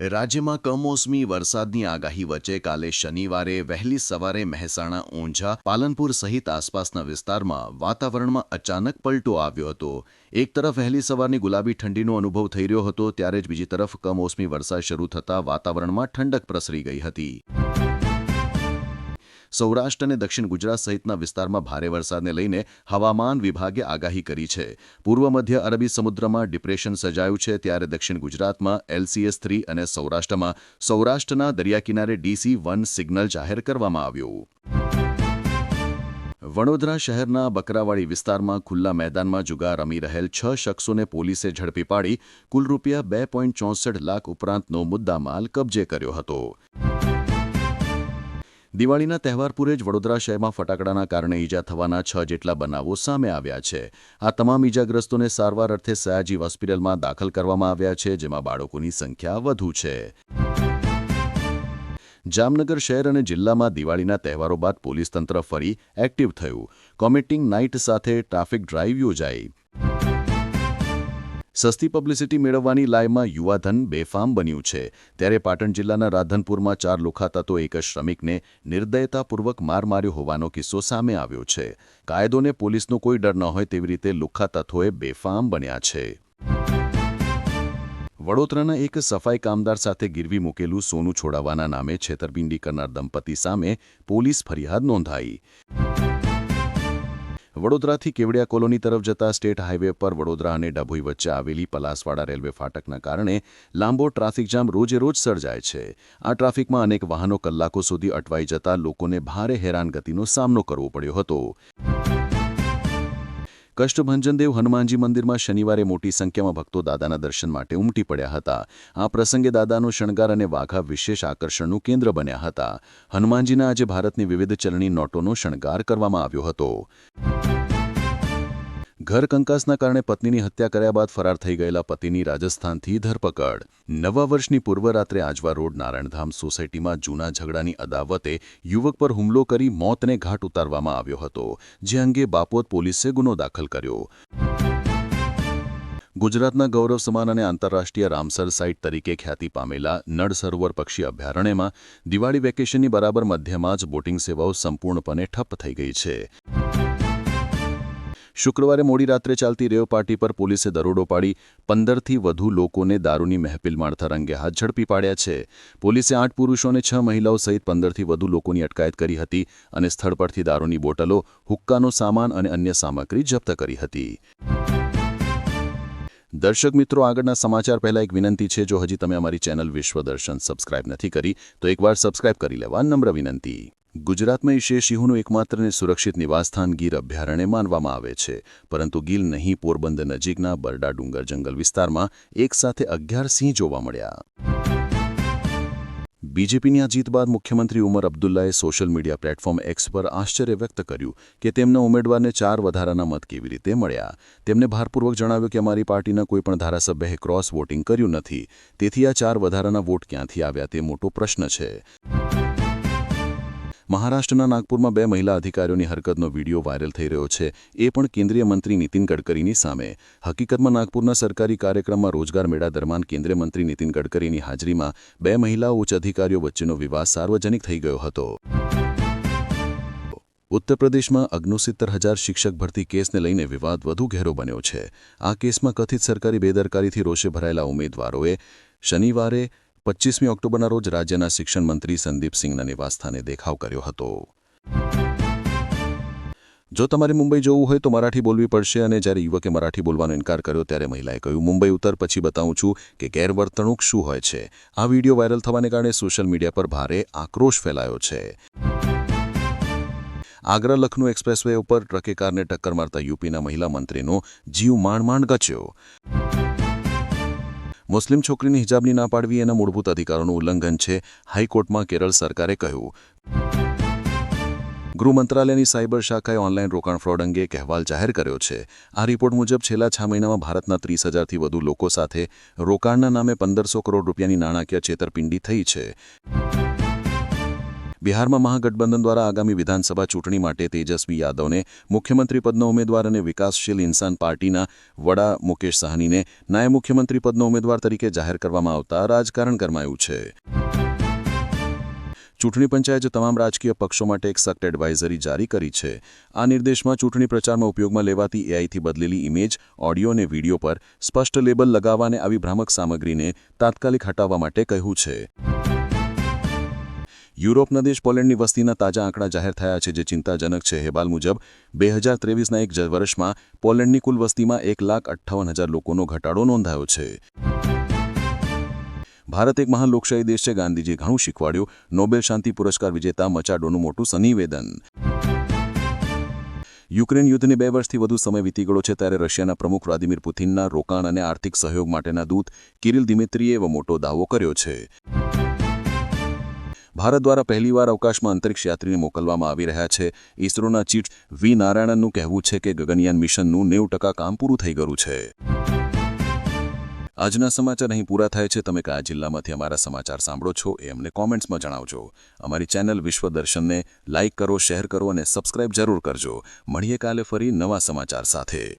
રાજ્યમાં કમોસમી વરસાદની આગાહી વચ્ચે કાલે શનિવારે વહેલી સવારે મહેસાણા, ઊંઝા, પાલનપુર સહિત આસપાસના વિસ્તારમાં વાતાવરણમાં અચાનક પલટો આવ્યો હતો. એક તરફ વહેલી સવારની ગુલાબી ઠંડીનો અનુભવ થઈ રહ્યો હતો, ત્યારે જ બીજી તરફ કમોસમી વરસાદ શરૂ થતાં વાતાવરણમાં ઠંડક પ્રસરી ગઈ હતી. સૌરાષ્ટ્ર અને દક્ષિણ ગુજરાત સહિતના વિસ્તારમાં ભારે વરસાદને લઈને હવામાન વિભાગે આગાહી કરી છે. પૂર્વ મધ્ય અરબી સમુદ્રમાં ડિપ્રેશન સર્જાયું છે ત્યારે દક્ષિણ ગુજરાતમાં એલસીએસ થ્રી અને સૌરાષ્ટ્રમાં સૌરાષ્ટ્રના દરિયાકિનારે ડીસી વન સિગ્નલ જાહેર કરવામાં આવ્યું. વડોદરા શહેરના બકરાવાડી વિસ્તારમાં ખુલ્લા મેદાનમાં જુગાર રમી રહેલ છ શખ્સોને પોલીસે ઝડપી પાડી કુલ રૂપિયા બે લાખ ઉપરાંતનો મુદ્દામાલ કબજે કર્યો હતો. દિવાળીના તહેવાર પૂરે જ વડોદરા શહેરમાં ફટાકડાના કારણે ઈજા થવાના છ જેટલા બનાવો સામે આવ્યા છે. આ તમામ ઈજાગ્રસ્તોને સારવાર અર્થે સયાજી હોસ્પિટલમાં દાખલ કરવામાં આવ્યા છે, જેમાં બાળકોની સંખ્યા વધુ છે. જામનગર શહેર અને જિલ્લામાં દિવાળીના તહેવારો બાદ પોલીસ તંત્ર ફરી એક્ટિવ થયું. કોમેટિંગ નાઇટ સાથે ટ્રાફિક ડ્રાઇવ યોજાઈ. સસ્તી પબ્લિસિટી મેળવવાની લાયમાં યુવાધન બેફામ બન્યું છે. ત્યારે પાટણ જિલ્લાના રાધનપુરમાં ચાર લુખાતા એક શ્રમિકને નિર્દયતાપૂર્વક માર માર્યો હોવાનો કિસ્સો સામે આવ્યો છે. કાયદોને પોલીસનો કોઈ ડર ન હોય તેવી રીતે લુખાતત્વોએ બેફામ બન્યા છે. વડોદરાના એક સફાઈ કામદાર સાથે ગીરવી મૂકેલું સોનું છોડાવવાના નામે છેતરપિંડી કરનાર દંપતી સામે પોલીસ ફરિયાદ નોંધાઈ. વડોદરાથી કેવડિયા કોલોની તરફ જતા સ્ટેટ હાઇવે પર વડોદરા અને ડભોઈ વચ્ચે આવેલી પલાસવાડા રેલવે ફાટકના કારણે લાંબો ટ્રાફિક જામ રોજે રોજ સર્જાય છે. આ ટ્રાફિકમાં અનેક વાહનો કલાકો સુધી અટવાઈ જતા લોકોને ભારે હેરાનગતિનો સામનો કરવો પડ્યો હતો. કષ્ટભંજનદેવ હનુમાનજી મંદિરમાં શનિવારે મોટી સંખ્યામાં ભક્તો દાદાના દર્શન માટે ઉમટી પડ્યા હતા. આ પ્રસંગે દાદાનો શણગાર અને વાઘા વિશેષ આકર્ષણનું કેન્દ્ર બન્યા હતા. હનુમાનજીના આજે ભારતની વિવિધ ચલણી નોટોનો શણગાર કરવામાં આવ્યો હતો. ઘર કંકાસના કારણે પત્નીની હત્યા કર્યા બાદ ફરાર થઈ ગયેલા પતિની રાજસ્થાનથી ધરપકડ. નવા વર્ષની પૂર્વરાત્રે આજવા રોડ નારાયણધામ સોસાયટીમાં જૂના ઝઘડાની અદાવતે યુવક પર હુમલો કરી મોતને ઘાટ ઉતારવામાં આવ્યો હતો, જે અંગે બાપોત પોલીસે ગુનો દાખલ કર્યો. ગુજરાતના ગૌરવ સમાન અને આંતરરાષ્ટ્રીય રામસર સાઇટ તરીકે ખ્યાતિ પામેલા નળ સરોવર પક્ષી અભયારણ્યમાં દિવાળી વેકેશનની બરાબર મધ્યમાં જ બોટિંગ સેવાઓ સંપૂર્ણપણે ઠપ્પ થઈ ગઈ છે. શુક્રવારે મોડી રાત્રે ચાલતી રેવ પાર્ટી પર પોલીસે દરોડો પાડી પંદરથી વધુ લોકોને દારૂની મહેફિલ માણતા રંગે હાથ ઝડપી પાડ્યા છે. પોલીસે આઠ પુરુષો અને છ મહિલાઓ સહિત પંદરથી વધુ લોકોની અટકાયત કરી હતી અને સ્થળ પરથી દારૂની બોટલો, હુક્કાનો સામાન અને અન્ય સામગ્રી જપ્ત કરી હતી. દર્શક મિત્રો, આગળના સમાચાર પહેલા એક વિનંતી છે, જો હજી તમે અમારી ચેનલ વિશ્વ દર્શન સબસ્ક્રાઇબ નથી કરી, તો એકવાર સબસ્ક્રાઇબ કરી લેવા નમ્ર વિનંતી. ગુજરાતમાં એશિયા સિંહોનું એકમાત્ર સુરક્ષિત નિવાસસ્થાન ગીર અભયારણ્ય માનવામાં આવે છે. પરંતુ ગીર નહીં, પોરબંદર નજીકના બરડા ડુંગર જંગલ વિસ્તારમાં એક સાથે અગિયાર સિંહ જોવા મળ્યા. બીજેપીની આ જીત બાદ મુખ્યમંત્રી ઉમર અબ્દુલ્લાએ સોશિયલ મીડિયા પ્લેટફોર્મ એક્સ પર આશ્ચર્ય વ્યક્ત કર્યું કે તેમના ઉમેદવારને ચાર વધારાના મત કેવી રીતે મળ્યા. તેમને ભારપૂર્વક જણાવ્યું કે અમારી પાર્ટીના કોઈપણ ધારાસભ્યએ ક્રોસ વોટિંગ કર્યું નથી. તેથી આ ચાર વધારાના વોટ ક્યાંથી આવ્યા તે મોટો પ્રશ્ન છે. મહારાષ્ટ્રના નાગપુરમાં બે મહિલા અધિકારીઓની હરકતનો વીડિયો વાયરલ થઈ રહ્યો છે. એ પણ કેન્દ્રીય મંત્રી નીતિન ગડકરીની સામે. હકીકતમાં નાગપુરના સરકારી કાર્યક્રમમાં રોજગાર મેળા દરમિયાન કેન્દ્રીય મંત્રી નીતિન ગડકરીની હાજરીમાં બે મહિલા ઉચ્ચ અધિકારીઓ વચ્ચેનો વિવાદ સાર્વજનિક થઈ ગયો હતો. ઉત્તરપ્રદેશમાં અગ્નોસિત્તર હજાર શિક્ષક ભરતી કેસને લઈને વિવાદ વધુ ઘેરો બન્યો છે. આ કેસમાં કથિત સરકારી બેદરકારીથી રોષે ભરાયેલા ઉમેદવારોએ શનિવારે પચ્ચીસમી ઓક્ટોબરના રોજ રાજ્યના શિક્ષણ મંત્રી સંદીપસિંહના નિવાસસ્થાને દેખાવ કર્યો હતો. જો તમારે મુંબઈ જવું હોય તો મરાઠી બોલવી પડશે અને જ્યારે યુવકે મરાઠી બોલવાનો ઇનકાર કર્યો ત્યારે મહિલાએ કહ્યું, મુંબઈ ઉતર, પછી બતાવું છું કે ગેરવર્તણૂક શું હોય છે. આ વીડિયો વાયરલ થવાને કારણે સોશિયલ મીડિયા પર ભારે આક્રોશ ફેલાયો છે. આગ્રા લખનૌ એક્સપ્રેસવે ઉપર ટ્રકે કારને ટક્કર મારતા યુપીના મહિલા મંત્રીનો જીવ માંડ માંડ ગચ્યો. મુસ્લિમ છોકરીની હિજાબની ના પાડવી એના મૂળભૂત અધિકારોનું ઉલ્લંઘન છે, હાઈકોર્ટમાં કેરળ સરકારે કહ્યું. ગૃહ મંત્રાલયની સાયબર શાખાએ ઓનલાઈન રોકાણ ફ્રોડ અંગે અહેવાલ જાહેર કર્યો છે. આ રિપોર્ટ મુજબ છેલ્લા છ મહિનામાં ભારતના ત્રીસ હજારથી વધુ લોકો સાથે રોકાણના નામે પંદરસો કરોડ રૂપિયાની નાણાકીય છેતરપિંડી થઈ છે. બિહારમાં મહાગઠબંધન દ્વારા આગામી વિધાનસભા ચૂંટણી માટે તેજસ્વી યાદવને મુખ્યમંત્રી પદનો ઉમેદવાર અને વિકાસશીલ ઇન્સાન પાર્ટીના વડા મુકેશ સાહનીને નાયબ મુખ્યમંત્રી પદનો ઉમેદવાર તરીકે જાહેર કરવામાં આવતા રાજકારણ ગરમાયું છે. ચૂંટણી પંચાયતે તમામ રાજકીય પક્ષો માટે એક સખ્ત એડવાઇઝરી જારી કરી છે. આ નિર્દેશમાં ચૂંટણી પ્રચારમાં ઉપયોગમાં લેવાતી એઆઈથી બદલેલી ઇમેજ ઓડિયો અને વીડિયો પર સ્પષ્ટ લેબલ લગાવવાને આવી ભ્રામક સામગ્રીને તાત્કાલિક હટાવવા માટે કહ્યું છે. યુરોપના દેશ પોલેન્ડની વસ્તીના તાજા આંકડા જાહેર થયા છે જે ચિંતાજનક છે. હેબાલ મુજબ, બે હજાર ત્રેવીસના એક વર્ષમાં પોલેન્ડની કુલ વસ્તીમાં એક લાખ અઠ્ઠાવન હજાર લોકોનો ઘટાડો નોંધાયો છે. ભારત એક મહાન લોકશાહી દેશ છે. ગાંધીજીએ ઘણું શીખવાડ્યું. નોબેલ શાંતિ પુરસ્કાર વિજેતા મચાડોનું મોટું સનિવેદન યુક્રેન યુદ્ધને બે વર્ષથી વધુ સમય વીતી ગયો છે ત્યારે રશિયાના પ્રમુખ વ્લાદિમીર પુતિનના રોકાણ અને આર્થિક સહયોગ માટેના દૂત કિરિલ દિમિત્રીએ એવો મોટો દાવો કર્યો છે. ભારત દ્વારા પહેલીવાર અવકાશમાં અંતરિક્ષ યાત્રીને મોકલવામાં આવી રહ્યા છે. ઇસરોના ચીફ વી નારાયણનનું કહેવું છે કે ગગનયાન મિશનનું નેવું ટકા કામ પૂરું થઈ ગયું છે. આજના સમાચાર અહીં પૂરા થાય છે. તમે કયા જિલ્લામાંથી અમારા સમાચાર સાંભળો છો એ અમને કોમેન્ટ્સમાં જણાવજો. અમારી ચેનલ વિશ્વ દર્શનને લાઇક કરો, શેર કરો અને સબસ્ક્રાઇબ જરૂર કરજો. મળીએ કાલે ફરી નવા સમાચાર સાથે.